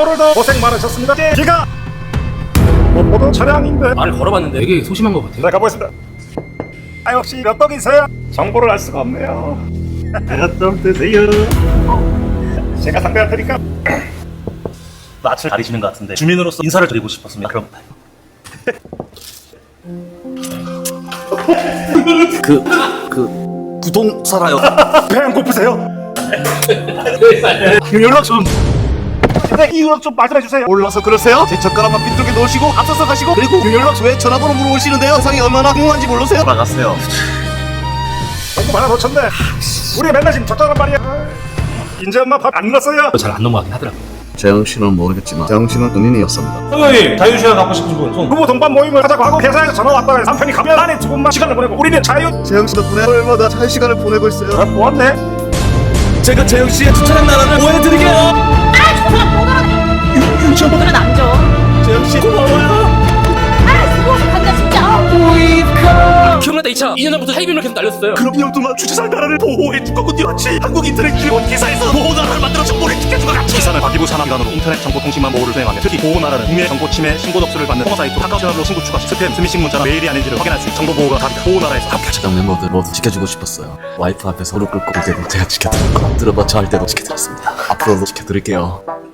오늘도 고생 많으셨습니다. 제가 무엇보다 차량인데 말을 걸어봤는데 되게 소심한 것 같아요. 네, 가보겠습니다. 아 역시 몇 떡이세요? 정보를 알 수가 없네요. 몇떡 드세요? 제가 상대할 테니까 낯을 가리시는 것 같은데 주민으로서 인사를 드리고 싶었습니다. 그럼 그, 그, 부동 살아요. 배안 고프세요? 연락 좀 네, 이유로 좀 말씀해 주세요. 올라서 그러세요? 제 젓가락만 빈쪽에 놓으시고 앞서서 가시고 그리고 연락처에 전화번호 물어보시는데요 세상이 얼마나 궁금한지 모르세요? 돌아갔어요. 너무 많아 놓쳤네. 우리 맨날 지금 적당한 말이야. 인제 엄마 밥안 넣었어요? 잘 안 넘어가긴 하더라고요. 재영 씨는 모르겠지만 재영 씨는 은인이었습니다 형님 자유시간 갖고 싶은 분 손. 부부 동반 모임을 하자고 하고 회사에서 전화 왔다가 남편이 가면 안에 두 분만 시간을 보내고 우리는 자유 재영 씨 덕분에 얼마나 잘 시간을 보내고 있어요 아, 보았네. 제가 재영 씨의 주차장 나라를 보여드릴게요 기억나다 2차 2년 전부터 하이빔을 계속 날렸어요. 그럼 2년 동안 주차장 나라를 보호해 줄 거군요 마치 한국 인터넷 기본 기사에서 보호 나라를 만들어 정보를 지켜준 것 같이 기사는 과기부 산하기관으로 인터넷 정보통신망 보호를 수행하며 특히 보호 나라는 국내 정보 침해 신고 덕수를 받는 통화 사이트 카카오 채널로 친구 추가 시 스팸 스미싱 문자나 메일이 아닌지를 확인할 수 있는 정보 보호가 답이다. 보호 나라에서 함께 주차장 멤버들 모두 지켜주고 싶었어요. 와이프 앞에서 무릎 꿇고 볼 때도 제가 지켜드렸고 들어봐 저할 때도 지켜드렸습니다. 앞으로도 지켜드릴게요